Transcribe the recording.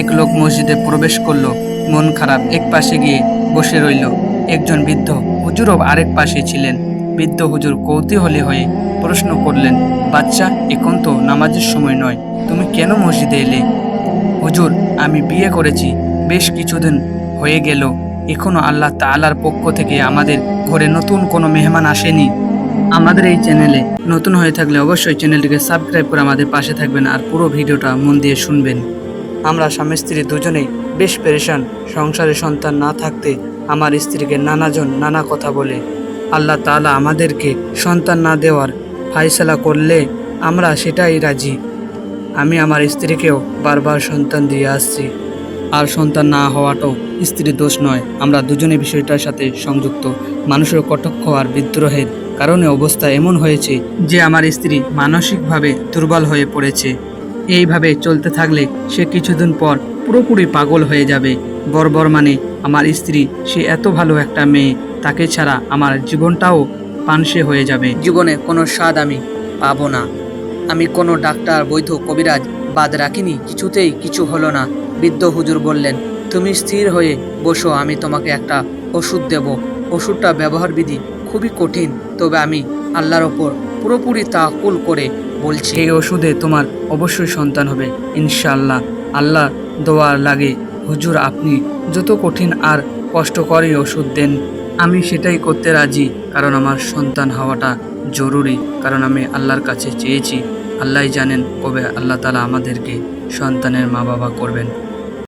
এক লোক মসজিদে প্রবেশ করল, মন খারাপ, এক পাশে গিয়ে বসে রইল। একজন বৃদ্ধ হুজুরও আরেক পাশে ছিলেন। বৃদ্ধ হুজুর কৌতূহলী হয়ে প্রশ্ন করলেন, বাচ্চা, এখন তো নামাজের সময় নয়, তুমি কেন মসজিদে এলে? হুজুর, আমি বিয়ে করেছি, বেশ কিছুদিন হয়ে গেল, এখনও আল্লাহ তাআলার পক্ষ থেকে আমাদের ঘরে নতুন কোনো মেহমান আসেনি। আমাদের এই চ্যানেলে নতুন হয়ে থাকলে অবশ্যই চ্যানেলটিকে সাবস্ক্রাইব করে আমাদের পাশে থাকবেন আর পুরো ভিডিওটা মন দিয়ে শুনবেন। আমরা স্বামী স্ত্রী দুজনেই বেশ পেরেশান। সংসারে সন্তান না থাকতে আমার স্ত্রীকে নানাজন নানা কথা বলে। আল্লাহ তাআলা আমাদেরকে সন্তান না দেওয়ার ফাইসলা করলে আমরা সেটাই রাজি। আমি আমার স্ত্রীকেও বারবার সন্তান দিয়ে আসছি। আর সন্তান না হওয়াটাও স্ত্রীর দোষ নয়। আমরা দুজনে বিষয়টার সাথে সংযুক্ত। মানুষের কটক্ষ আর বিদ্রোহের কারণে অবস্থা এমন হয়েছে যে আমার স্ত্রী মানসিকভাবে দুর্বল হয়ে পড়েছে। এইভাবে চলতে থাকলে সে কিছুদিন পর পুরোপুরি পাগল হয়ে যাবে। বর্বর মানে আমার স্ত্রী, সে এত ভালো একটা মেয়ে, তাকে ছাড়া আমার জীবনটাও পানসে হয়ে যাবে। জীবনে কোনো স্বাদ আমি পাবো না। আমি কোনো ডাক্তার, বৈধ কবিরাজ বাদ রাখিনি, কিছুতেই কিছু হলো না, বৃদ্ধ হুজুর বললেন। তুমি স্থির হয়ে বসো, আমি তোমাকে একটা ওষুধ দেব। ওষুধটা ব্যবহার বিধি খুবই কঠিন, তবে আমি আল্লাহর ওপর পুরোপুরি তাকুল করে বলছি, এই ওষুধে তোমার অবশ্যই সন্তান হবে, ইনশাআল্লাহ। আল্লাহ দোয়ার লাগে, হুজুর আপনি যত কঠিন আর কষ্টকরই ওষুধ দেন, আমি সেটাই করতে রাজি, কারণ আমার সন্তান হওয়াটা জরুরি, কারণ আমি আল্লাহর কাছে চেয়েছি। আল্লাহই জানেন কবে আল্লাহ তালা আমাদেরকে সন্তানের মা বাবা করবেন।